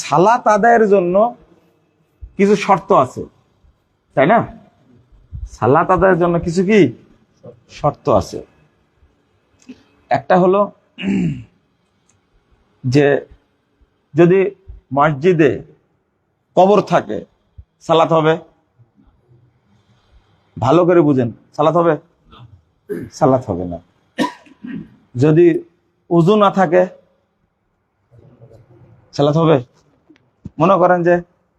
সালাত আদায়ের জন্য কিছু শর্ত আছে, তাই না? সালাত আদায়ের জন্য কিছু কি? শর্ত আছে। একটা হলো যে যদি মসজিদে কবর থাকে, সালাত হবে? ভালো করে বুঝেন, সালাত হবে? সালাত হবে না। যদি উজু না থাকে সালাত হবে? মনে করেন যে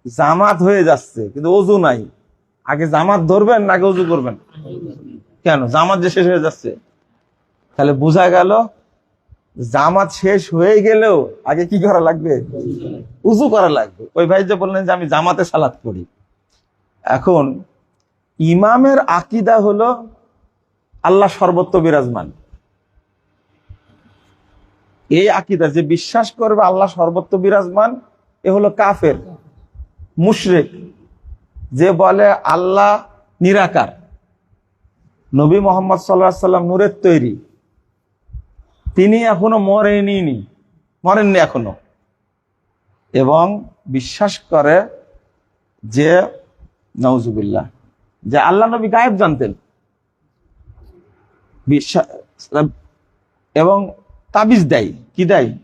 জামাত হয়ে যাচ্ছে, কিন্তু অজু নাই। আগে জামাত ধরবেন নাকি উজু করবেন? কেন? জামাত যে শেষ হয়ে যাচ্ছে। তাহলে বোঝা গেল, জামাত শেষ হয়ে গেলেও আগে কি করা লাগবে? উজু করা লাগবে। ওই ভাই যে বললেন যে আমি জামাতে সালাত করি এখন ইমামের আকিদা হলো আল্লাহ সর্বত্র বিরাজমান। এই আকিদা যে বিশ্বাস করবে আল্লাহ সর্বত্র বিরাজমান, এ হলো কাফের, মুশরিক। যে বলে আল্লাহ নিরাকার। নবী মোহাম্মদ সাল্লাহ সাল্লাম নূরের তৈরি। তিনি এখনও মরেনি মরেননি এখনও। এবং বিশ্বাস করে যে নওজুবিল্লাহ যে আল্লাহ নবী গায়েব জানতেন। বিশ্বাস, এবং তাবিজ দেয়। কি দেয়?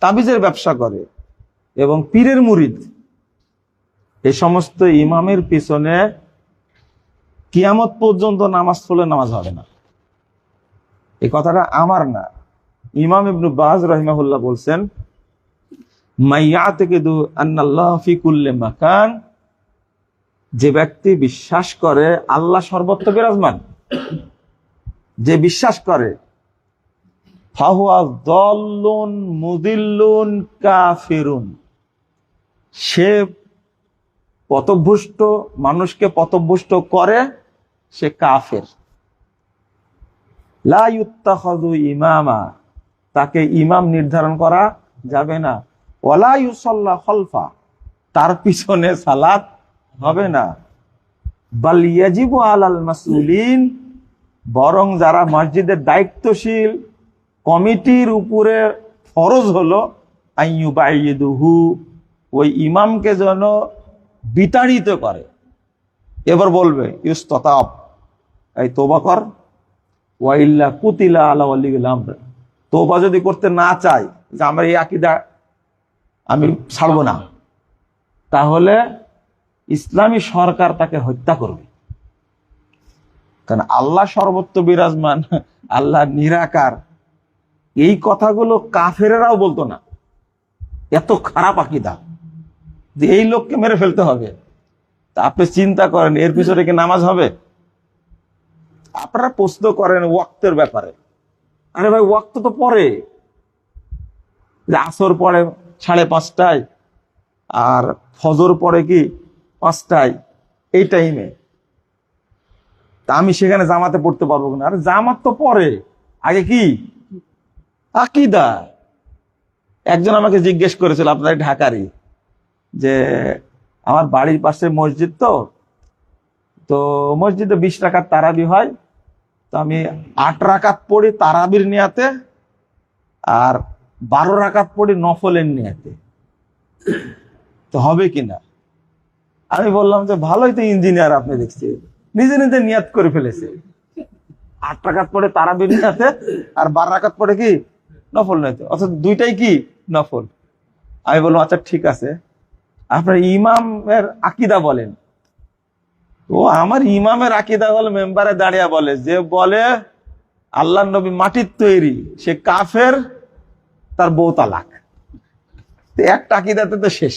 তাবিজের ব্যবসা করে এবং পীরের মুরিদ। এই সমস্ত ইমামের পিছনে কিয়ামত পর্যন্ত নামাজ পড়লে নামাজ হবে না। এই কথাটা আমার না। ইমাম ইবনু বাজ রহিমাহুল্লাহ বলছেন মাইয়া থেকে দু আন্নাল্লাহ মাকান যে ব্যক্তি বিশ্বাস করে, আল্লাহ সর্বত্র বিরাজমান। যে বিশ্বাস করে মুদিল্লুন সে মানুষকে করে, সে কাফের। ইমামা, তাকে ইমাম নির্ধারণ করা যাবে না। ওয়ালা ইউসাল্লা খলফা, তার পিছনে সালাত হবে না। বাল ইয়াজিবু আলাল মাসুলিন বরং যারা মসজিদের দায়িত্বশীল কমিটির উপরে ফরজ হলো আইয়ুবাইয়িদুহু, ওই ইমামকে যেন বিতাড়িত করে। এবার বলবে, ইউস্ততাব, এই তোবা কর। ওয়াইল্লা কুতিলা আলা ওয়ালিগুল তোবা যদি করতে না চাই যে আমার এই আকিদা আমি ছাড়বো না, তাহলে ইসলামী সরকার তাকে হত্যা করবে। কারণ আল্লাহ সর্বত্র বিরাজমান, আল্লাহ নিরাকার। এই কথাগুলো কাফেরেরাও বলতো না। এত খারাপ আকিদা যে এই লোককে মেরে ফেলতে হবে। তা আপনি চিন্তা করেন, এর পিছনে কি নামাজ হবে? আপনারা প্রশ্ন করেন ওয়াক্তের ব্যাপারে। আরে ভাই, ওয়াক্ত তো পরে। আসর পরে সাড়ে পাঁচটায় আর ফজর পরে কি পাঁচটায়? এই টাইমে। তা আমি সেখানে জামাতে পড়তে পারব না আরে জামাত তো পরে। আগে কি? আকিদা। একজন আমাকে জিজ্ঞেস করেছিল, আপনার ঢাকারই? যে, আমার বাড়ির পাশে মসজিদ তো? তো মসজিদে বিশ টাকার তারাবি হয়। তো আমি আট রাকাত পড়ি তারাবির নিয়াতে আর বারো রাকাত পড়ি নফলের নিয়াতে। তো হবে কিনা? আমি বললাম যে, ভালোই তো ইঞ্জিনিয়ার আপনি দেখছি। নিজে নিজে নিয়াত করে ফেলেছে। আট রাকাত পড়ে তারাবির নিয়াতে আর বারো রাকাত পড়ে কি নফল নিয়াতে অর্থাৎ দুইটাই কি? নফল। আমি বললাম আচ্ছা ঠিক আছে। আপনার ইমামের আকিদা বলেন। ও আমার ইমামের আকিদা হল মেম্বারে দাঁড়িয়ে বলে, যে বলে আল্লাহ নবী মাটির তৈরি, সে কাফের, তার বউ তালাক। একটা আকিদাতে তো শেষ।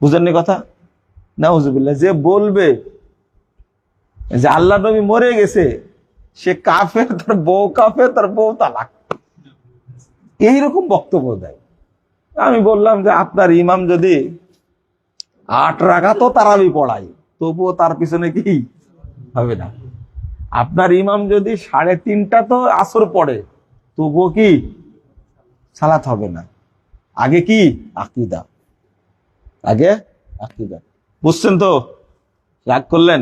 বুঝেননি কথা? না হুজুবিল্লা যে বলবে যে আল্লাহ নবী মরে গেছে, সে কাফের, তার বউ কাফের, তার বউ তালাক। এইরকম বক্তব্য দেয়। আমি বললাম যে, আপনার ইমাম যদি আট রাখা তো তারাবি পড়াই তবুও তার পিছনে কি হবে না? আপনার ইমাম যদি সাড়ে তিনটা তো আসর পড়ে, তবুও কি সালাত হবে না? আগে কি? আকিদা। আগে আকিদা। বুঝছেন তো? রাগ করলেন?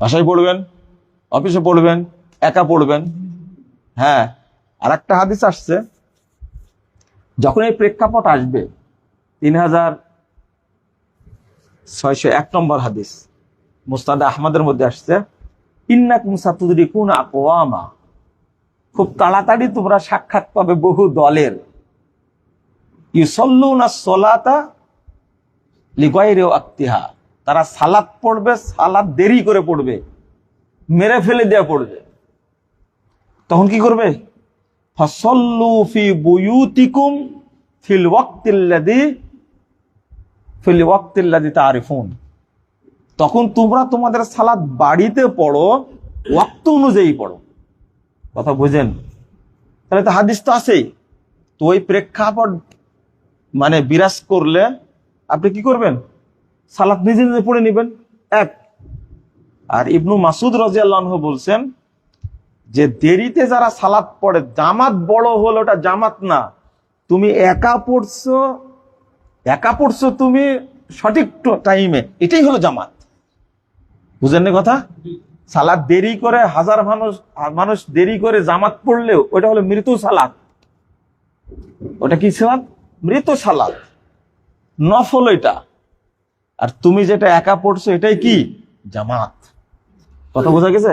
বাসায় পড়বেন? অফিসে পড়বেন? একা পড়বেন? হ্যাঁ আর একটা হাদিস আসছে। যখন এই প্রেক্ষাপট আসবে, তিন হাজার ছয়শো এক নম্বর হাদিস, মুস্তাদ আহমদের মধ্যে আসছে, ইন্নাক মুসাতুদি কোন আকোয়ামা খুব তাড়াতাড়ি তোমরা সাক্ষাৎ পাবে বহু দলের। সোলাতা তারা সালাদ পড়বে, সালাদ দেরি করে পড়বে, মেরে ফেলে দেওয়া পড়বে। তখন কি করবে? ফি ফিল ফিল তখন তোমরা তোমাদের সালাদ বাড়িতে পড়ো, ওয়াক্ত অনুযায়ী পড়ো। কথা বুঝেন? তাহলে তো হাদিস তো আছেই। তো ওই প্রেক্ষাপট মানে বিরাজ করলে আপনি কি করবেন? সালাত নিজে নিজে পড়ে নেবেন। এক, আর ইবনু মাসুদ রাজিয়াল্লাহ বলছেন যে দেরিতে যারা সালাত পড়ে, জামাত বড় হলো ওটা জামাত না। তুমি একা পড়ছো একা পড়ছো তুমি সঠিক টাইমে এটাই হলো জামাত। বুঝেন কথা? সালাদ দেরি করে হাজার মানুষ মানুষ দেরি করে জামাত পড়লেও ওটা হলো মৃত্যু সালাদ ওটা কি সালাদ মৃত সালাদ নফল এটা। আর তুমি যেটা একা পড়ছো, এটাই কি? জামাত। কথা বোঝা গেছে?